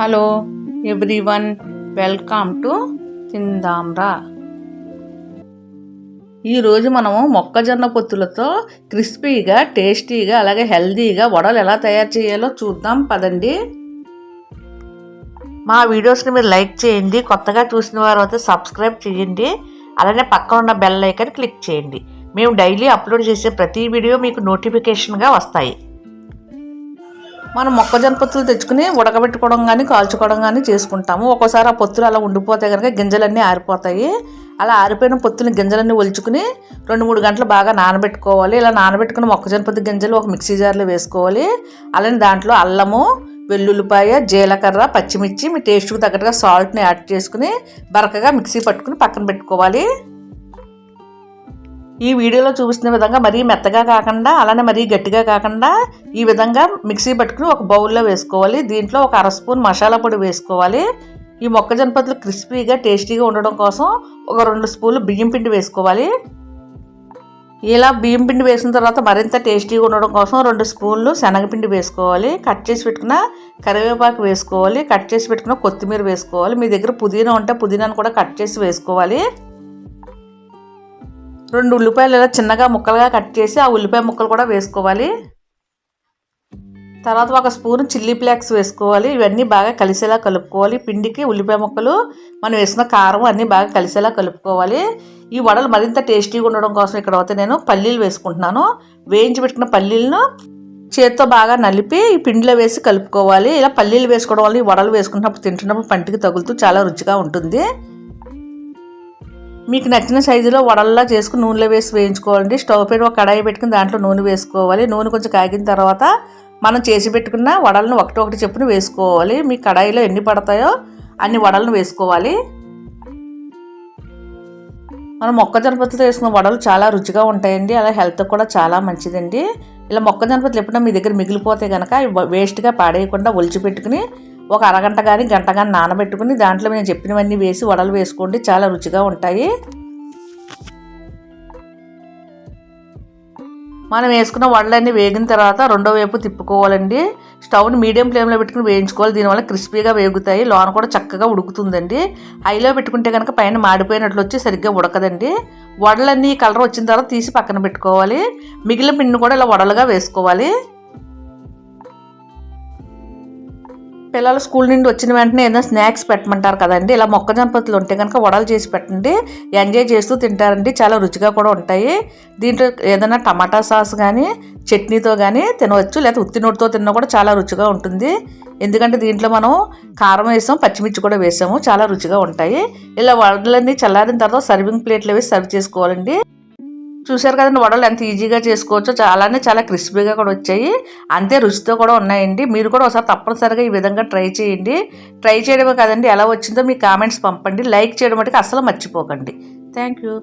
Hello everyone welcome to Tindamra ఈరోజు మనము మొక్కజొన్న పొత్తులతో క్రిస్పీగా టేస్టీగా అలాగే హెల్తీగా వడలు ఎలా తయారు చేయాలో చూద్దాం. పదండి. మా వీడియోస్ని మీరు లైక్ చేయండి. కొత్తగా చూసిన వారు అయితే సబ్స్క్రైబ్ చేయండి. అలానే పక్కన ఉన్న బెల్ ఐకన్ క్లిక్ చేయండి. మేము డైలీ అప్లోడ్ చేసే ప్రతి వీడియో మీకు నోటిఫికేషన్గా వస్తాయి. మనం మొక్కజొన్న పొత్తులు తెచ్చుకుని ఉడకబెట్టుకోవడం కానీ కాల్చుకోవడం కానీ చేసుకుంటాము. ఒక్కోసారి ఆ పొత్తులు అలా ఉండిపోతాయి కనుక గింజలన్నీ ఆరిపోతాయి. అలా ఆరిపోయిన పొత్తుని గింజలన్నీ ఒలుచుకుని రెండు మూడు గంటలు బాగా నానబెట్టుకోవాలి. ఇలా నానబెట్టుకుని మొక్కజొన్న పొత్తు గింజలు ఒక మిక్సీ జార్లో వేసుకోవాలి. అలానే దాంట్లో అల్లము వెల్లుల్లిపాయ జీలకర్ర పచ్చిమిర్చి మీ టేస్ట్కి తగ్గట్టుగా సాల్ట్ని యాడ్ చేసుకుని బరకగా మిక్సీ పట్టుకుని పక్కన పెట్టుకోవాలి. ఈ వీడియోలో చూపిస్తున్న విధంగా మరీ మెత్తగా కాకుండా అలానే మరీ గట్టిగా కాకుండా ఈ విధంగా మిక్సీ పట్టుకుని ఒక బౌల్లో వేసుకోవాలి. దీంట్లో ఒక అర స్పూన్ మసాలా పొడి వేసుకోవాలి. ఈ మొక్కజొన్న పత్తులు క్రిస్పీగా టేస్టీగా ఉండడం కోసం ఒక రెండు స్పూన్లు బియ్యం పిండి వేసుకోవాలి. ఇలా బియ్యం పిండి వేసిన తర్వాత మరింత టేస్టీగా ఉండడం కోసం రెండు స్పూన్లు శనగపిండి వేసుకోవాలి. కట్ చేసి పెట్టుకున్న కరివేపాకు వేసుకోవాలి. కట్ చేసి పెట్టుకున్న కొత్తిమీర వేసుకోవాలి. మీ దగ్గర పుదీనా ఉంటే పుదీనాను కూడా కట్ చేసి వేసుకోవాలి. రెండు ఉల్లిపాయలు ఇలా చిన్నగా ముక్కలుగా కట్ చేసి ఆ ఉల్లిపాయ ముక్కలు కూడా వేసుకోవాలి. తర్వాత ఒక స్పూన్ చిల్లీ ఫ్లేక్స్ వేసుకోవాలి. ఇవన్నీ బాగా కలిసేలా కలుపుకోవాలి. పిండికి ఉల్లిపాయ ముక్కలు మనం వేసిన కారం అన్నీ బాగా కలిసేలా కలుపుకోవాలి. ఈ వడలు మరింత టేస్టీగా ఉండడం కోసం ఇక్కడ అయితే నేను పల్లీలు వేసుకుంటున్నాను. వేయించి పెట్టుకున్న పల్లీలను చేత్తో బాగా నలిపి ఈ పిండిలో వేసి కలుపుకోవాలి. ఇలా పల్లీలు వేసుకోవడం వల్ల ఈ వడలు వేసుకున్నప్పుడు తింటున్నప్పుడు పంటికి తగులుతూ చాలా రుచిగా ఉంటుంది. మీకు నచ్చిన సైజులో వడల్లా చేసుకుని నూనెలో వేసి వేయించుకోవాలండి. స్టవ్ పైన ఒక కడాయి పెట్టుకుని దాంట్లో నూనె వేసుకోవాలి. నూనె కొంచెం కాగిన తర్వాత మనం చేసి పెట్టుకున్న వడలను ఒకటి ఒకటి చెప్పున వేసుకోవాలి. మీ కడాయిలో ఎన్ని పడతాయో అన్ని వడలను వేసుకోవాలి. మనం మొక్కజొన్న పత్తితో వేసుకున్న వడలు చాలా రుచిగా ఉంటాయండి. అలా హెల్త్ కూడా చాలా మంచిదండి. ఇలా మొక్కజొన్న పత్తులు ఎప్పుడైనా మీ దగ్గర మిగిలిపోతే కనుక వేస్ట్గా పాడేయకుండా ఒలిచిపెట్టుకుని ఒక అరగంట కానీ గంట కానీ నానబెట్టుకుని దాంట్లో నేను చెప్పినవన్నీ వేసి వడలు వేసుకోండి. చాలా రుచిగా ఉంటాయి. మనం వేసుకున్న వడలన్నీ వేగిన తర్వాత రెండో వైపు తిప్పుకోవాలండి. స్టవ్ని మీడియం ఫ్లేమ్లో పెట్టుకుని వేయించుకోవాలి. దీనివల్ల క్రిస్పీగా వేగుతాయి. లోన కూడా చక్కగా ఉడుకుతుందండి. హైలో పెట్టుకుంటే కనుక పైన మాడిపోయినట్లు వచ్చి సరిగ్గా ఉడకదండి. వడలన్నీ కలర్ వచ్చిన తర్వాత తీసి పక్కన పెట్టుకోవాలి. మిగిలిన పిండిని కూడా ఇలా వడలుగా వేసుకోవాలి. పిల్లలు స్కూల్ నుండి వచ్చిన వెంటనే ఏదైనా స్నాక్స్ పెట్టమంటారు కదండి. ఇలా మొక్కజొన్న పొత్తులు ఉంటే కనుక వడలు చేసి పెట్టండి. ఎంజాయ్ చేస్తూ తింటారండి. చాలా రుచిగా కూడా ఉంటాయి. దీంట్లో ఏదైనా టమాటా సాస్ కానీ చట్నీతో కానీ తినవచ్చు. లేదా ఉత్తినోటితో తిన్నా కూడా చాలా రుచిగా ఉంటుంది. ఎందుకంటే దీంట్లో మనం కారం వేసాం పచ్చిమిర్చి కూడా వేసాము. చాలా రుచిగా ఉంటాయి. ఇలా వడలన్నీ చల్లారిన తర్వాత సర్వింగ్ ప్లేట్లు వేసి సర్వ్ చేసుకోవాలండి. చూసారు కదండి వడలు ఎంత ఈజీగా చేసుకోవచ్చో చాలానే చాలా క్రిస్పీగా కూడా వచ్చాయి. అంతే రుచితో కూడా ఉన్నాయండి. మీరు కూడా ఒకసారి తప్పనిసరిగా ఈ విధంగా ట్రై చేయండి. ట్రై చేయడమే కదండి ఎలా వచ్చిందో మీ కామెంట్స్ పంపండి. లైక్ చేయడం మటుకు అసలు మర్చిపోకండి. Thank you.